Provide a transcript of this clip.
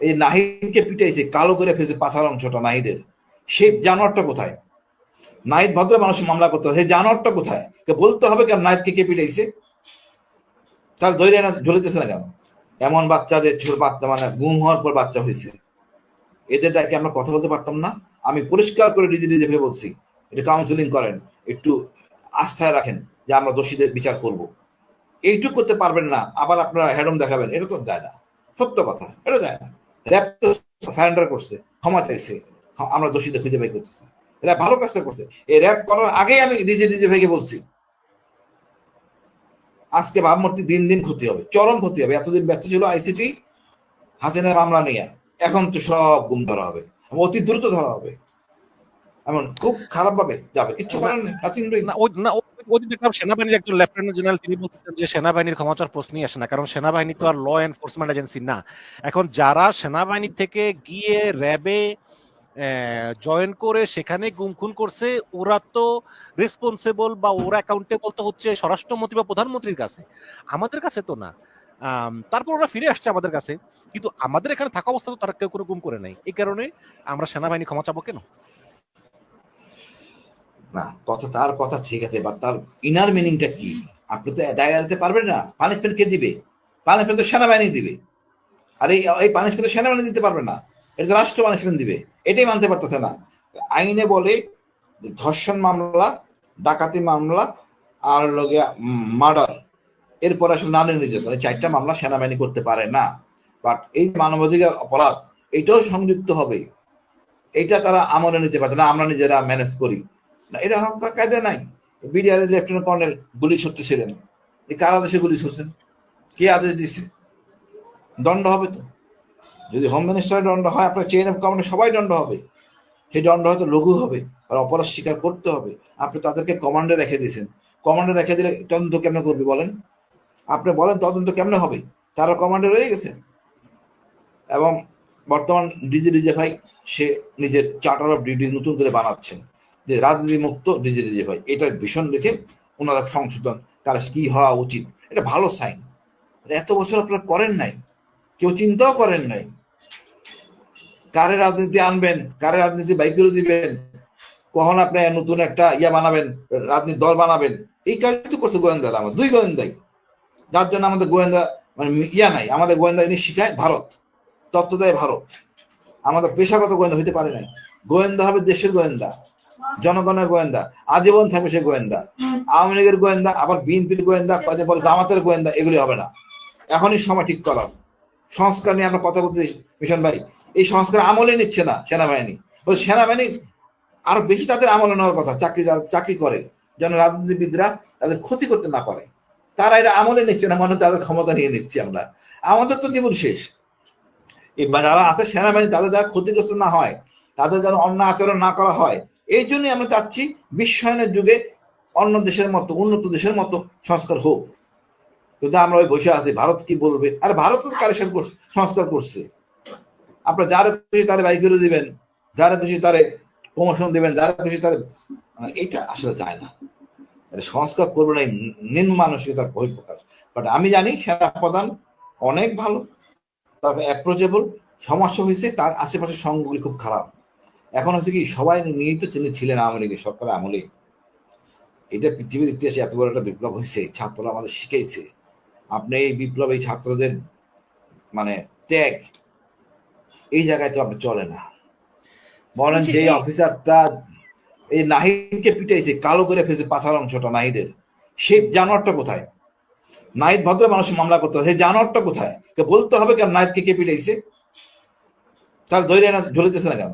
এই নাহিদকে পিটাইছে, কালো করে ফেলছে পাছার অংশটা নাহিদের। সেই জানোয়ারটা কোথায়? নাহিদ ভদ্র মানুষ মামলা করতে হবে জানোয়ারটা কোথায়? বলতে হবে কেন নাহিদকে কে পিটাইছে? তার ধৈর্য না ঝুলিতেছে না কেন? এমন বাচ্চাদের ছোট বাচ্চা মানে গুম হওয়ার পর বাচ্চা হয়েছে। এদের ডাকে আমরা কথা বলতে পারতাম না। আমি পরিষ্কার করে নিজে নিজে ভেবে বলছি এটা কাউন্সিলিং করেন, একটু আস্থায় রাখেন যে আমরা দোষীদের বিচার করব। এইটুকু করতে পারবেন না, আবার আপনারা হ্যাডম দেখাবেন, এটা তো দেয় না। সত্য কথা, এটা দেয় না। সারেন্ডার করছে, ক্ষমা চাইছে, আমরা দোষীদের খুঁজে বের করতেছি। র্যাব ভালো কাজটা করছে। এই র্যাব করার আগেই আমি নিজে নিজে ভেঙে বলছি। আজকে ভাবমূর্তি দিন দিন ক্ষতি হবে, চরম ক্ষতি হবে। এতদিন ব্যস্ত ছিল আইসিটি হাসিনের মামলা নিয়ে। এখন তো সব গুম ধরা হবে অতি দ্রুত ধরা হবে। এমন খুব খারাপ ভাবে যাবে, কিচ্ছু করার না সেনাবাহিনীর একজন লেফটেন্যান্ট জেনারেল, তিনি বলতেছেন যে সেনাবাহিনীর ক্ষমতার প্রশ্নই আসে না, কারণ সেনাবাহিনী তো আর ল এনফোর্সমেন্ট এজেন্সি না। এখন যারা সেনাবাহিনী থেকে গিয়ে র্যাবে জয়েন করে সেখানে গুমখুন করছে, ওরা তো রেসপন্সিবল বা ওরা অ্যাকাউন্টেবল তো হচ্ছে স্বরাষ্ট্রমন্ত্রী বা প্রধানমন্ত্রীর কাছে। আমাদের কাছে তো না। তারপর ওরা ফিরে আসছে আমাদের কাছে। কিন্তু আমাদের এখানে থাকা অবস্থা তো তারা কেউ কোনো গুম করে নাই। এই কারণে আমরা সেনাবাহিনী ক্ষমা চাবো কেন? না, কথা তার কথা ঠিক আছে বাট তার ইনার মিনিংটা কি? আপনি তো দায় এড়াতে পারবেন না পানিশমেন্ট কে দিবে? পানিশমেন্ট তো সেনাবাহিনী দিবে। আর এই এই পানিশমেন্ট সেনাবাহিনী দিতে পারবে না, এটা তো রাষ্ট্র পানিশমেন্ট দিবে, এটাই মানতে পারতেছে না। আইনে বলে ধর্ষণ মামলা, ডাকাতি মামলা, আর লগে মার্ডার, এরপর আসলে নারী নির্যাতন, এই চারটা মামলা সেনাবাহিনী করতে পারে না। বাট এই মানবাধিকার অপরাধ, এটাও সংযুক্ত হবে। এটা তারা আমলে নিতে পারে না, আমরা নিজেরা ম্যানেজ করি। না, এটা হক- কায়দা নাই। বিডিআর লেফটেন্যান্ট কর্নেল গুলি ছুটতেছিলেন এই কার আদেশে গুলি ছুটছেন কে আদেশ দিছে? দণ্ড হবে তো। যদি হোম মিনিস্টারের দণ্ড হয়, আপনার চেইন অফ কমান্ডে সবাই দণ্ড হবে। সেই দণ্ড হয়তো লঘু হবে, আর অপরাধ স্বীকার করতে হবে। আপনি তাদেরকে কমান্ডে রেখে দিয়েছেন। কমান্ডে রেখে দিলে তদন্ত কেমনে করবে বলেন? আপনি বলেন তদন্ত কেমনে হবে? তারা কমান্ডে রয়ে গেছে। এবং বর্তমান ডিজি ডিজে ভাই সে নিজের চার্টার অফ ডিউটি নতুন করে বানাচ্ছেন। যে রাজনীতি মুক্ত ডিজি ডিজে ভাই এটা ভীষণ রেখে ওনারা সংশোধন, তার কি হওয়া উচিত, এটা ভালো সাইন এত বছর আপনারা করেন নাই, কেউ চিন্তাও করেন নাই। কারে রাজনীতি আনবেন, কারে রাজনীতি বাইক করে দিবেন, কখন আপনি নতুন একটা ইয়া বানাবেন রাজনীতি দল বানাবেন। এই কাজ তো করছে গোয়েন্দারা আমার, দুই গোয়েন্দাই। যার জন্য আমাদের গোয়েন্দা মানে ইয়া নাই, আমাদের গোয়েন্দা জিনিস শিখায় ভারত, তত্ত্ব দেয় ভারত। আমাদের পেশাগত গোয়েন্দা হইতে পারে নাই। গোয়েন্দা হবে দেশের গোয়েন্দা। জনগণের গোয়েন্দা, আজীবন থাকবে সে গোয়েন্দা। আওয়ামী লীগের গোয়েন্দা, আবার বিএনপির গোয়েন্দা কয়দিন পরে জামাতের গোয়েন্দা, এগুলি হবে না। এখনই সময় ঠিক করার সংস্কার নিয়ে আমরা কথা বলতে মিশন ভাই। এই সংস্কার আমলে নিচ্ছে না সেনাবাহিনী। ওই সেনাবাহিনী আরও বেশি তাদের আমলে নেওয়ার কথা, চাকরি চাকরি করে। যেন রাজনীতিবিদরা তাদের ক্ষতি করতে না পারে। তারা এটা আমলে নিচ্ছে না মানে তাদের ক্ষমতা নিয়ে নিচ্ছে আমরা। আমাদের তো জীবন শেষ। যারা আছে, সেনাবাহিনী তাদের যারা ক্ষতিগ্রস্ত না হয়, তাদের যেন অন্য আচরণ না করা হয় এই জন্যই আমরা চাচ্ছি বিশ্বায়নের যুগে অন্য দেশের মতো, উন্নত দেশের মতো সংস্কার হোক। কিন্তু আমরা ওই বসে আছি, ভারত কি বলবে? আর ভারত তো সংস্কার করছে? আপনার যারা খুশি তারে বাইক করে দিবেন, যারা খুশি তারে প্রমোশন দিবেন, যারা খুশি তারে মানে এটা আসলে যায় না। সংস্কার করবে না নিম্ন মানসিকতার বহিঃপ্রকাশ। বাট আমি জানি সেনা প্রধান অনেক ভালো, তার অ্যাপ্রোচেবল সমস্যা হয়েছে, তার আশেপাশের সঙ্গগুলি খুব খারাপ। এখন হচ্ছে কি সবাই নিয়েই তো তিনি ছিলেন আওয়ামী লীগের সরকার আমলে এটা পৃথিবীর ইতিহাসে এত বড় একটা বিপ্লব হয়েছে ছাত্ররা আমাদের শিখেছে আপনি এই বিপ্লব এই ছাত্রদের মানে ত্যাগ এই জায়গায় তো আপনি চলে না। বলেন যে অফিসারটা এই নাহিদকে পিটাইছে কালো করে ফেলছে পাছার অংশটা নাহিদের। সেই জানোয়ারটা কোথায়? নাহিদ ভদ্র মানুষ মামলা করতে হবে সেই জানোয়ারটা কোথায়? বলতে হবে কেন নাহিদকে কে পিটাইছে? তার ধৈর্য না ঝুলিতেছে না কেন?